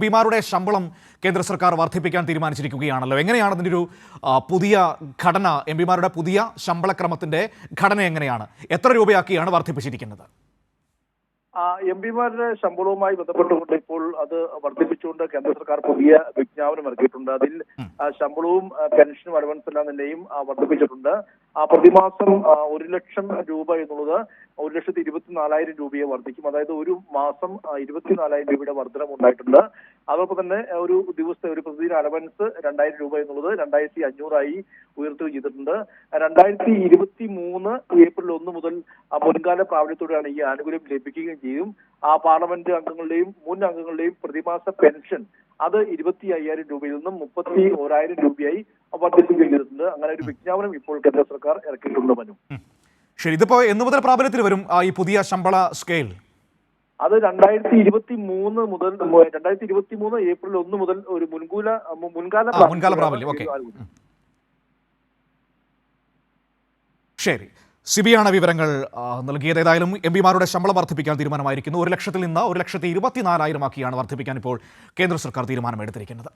പിമാരുടെ ശമ്പളം കേന്ദ്ര സർക്കാർ വർദ്ധിപ്പിക്കാൻ തീരുമാനിച്ചിരിക്കുകയാണല്ലോ. എങ്ങനെയാണ് അതിന്റെ ഒരു പുതിയ ഘടന? എം പിമാരുടെ പുതിയ ശമ്പളക്രമത്തിന്റെ ഘടന എങ്ങനെയാണ്? എത്ര രൂപയാക്കിയാണ് വർദ്ധിപ്പിച്ചിരിക്കുന്നത്? എം പിമാരുടെ ശമ്പളവുമായി ബന്ധപ്പെട്ടുകൊണ്ട് ഇപ്പോൾ അത് വർദ്ധിപ്പിച്ചുകൊണ്ട് കേന്ദ്ര സർക്കാർ പുതിയ വിജ്ഞാപനം ഇറക്കിയിട്ടുണ്ട്. അതിൽ ശമ്പളവും പെൻഷനും അലവൻസെല്ലാം തന്നെയും വർദ്ധിപ്പിച്ചിട്ടുണ്ട്. ആ പ്രതിമാസം ഒരു ലക്ഷം രൂപ എന്നുള്ളത് ഒരു ലക്ഷത്തി ഇരുപത്തിനാലായിരം രൂപയെ വർദ്ധിക്കും. അതായത് ഒരു മാസം ഇരുപത്തിനാലായിരം രൂപയുടെ വർധനം ഉണ്ടായിട്ടുണ്ട് അതോടൊപ്പം തന്നെ ഒരു ദിവസത്തെ ഒരു പ്രതിദിന അലവൻസ് രണ്ടായിരം രൂപ എന്നുള്ളത് രണ്ടായിരത്തി അഞ്ഞൂറായി ഉയർത്തുകയും ചെയ്തിട്ടുണ്ട്. രണ്ടായിരത്തി ഇരുപത്തി മൂന്ന് ഏപ്രിൽ ഒന്ന് മുതൽ മുൻകാല പ്രാബല്യത്തോടെയാണ് ഈ ആനുകൂല്യം ലഭിക്കുകയും ചെയ്യും. ആ പാർലമെന്റ് അംഗങ്ങളുടെയും മുൻ അംഗങ്ങളുടെയും പ്രതിമാസ പെൻഷൻ അത് ഇരുപത്തി അയ്യായിരം രൂപയിൽ നിന്നും മുപ്പത്തി ഓരായിരം രൂപയായി വർദ്ധിപ്പിക്കുകയും ചെയ്തിട്ടുണ്ട്. അങ്ങനെ ഒരു വിജ്ഞാപനം ഇപ്പോൾ കേന്ദ്ര സർക്കാർ ഇറക്കിയിട്ടുണ്ട് മനു. ശരി ഇതിപ്പോ എന്ന് മുതൽ പ്രാബല്യത്തിൽ വരും ഈ പുതിയ ശമ്പള സ്കെയിൽ? അത് രണ്ടായിരത്തി ഇരുപത്തി മൂന്ന് മുതൽ രണ്ടായിരത്തി ഇരുപത്തി മൂന്ന് ഏപ്രിൽ ഒന്ന് മുതൽ ഒരു മുൻകൂല മുൻകാല മുൻകാല പ്രാബല്യം, ഓക്കേ. ശരി. സിബിയാണ് വിവരങ്ങൾ നൽകിയത്. ഏതായാലും എം പിമാരുടെ ശമ്പളം വർദ്ധിപ്പിക്കാൻ തീരുമാനമായിരിക്കുന്നു. ഒരു ലക്ഷത്തിൽ നിന്ന് ഒരു ലക്ഷത്തി ഇരുപത്തിനാലായിരം ആക്കിയാണ് വർദ്ധിപ്പിക്കാൻ ഇപ്പോൾ കേന്ദ്ര സർക്കാർ തീരുമാനമെടുത്തിരിക്കുന്നത്.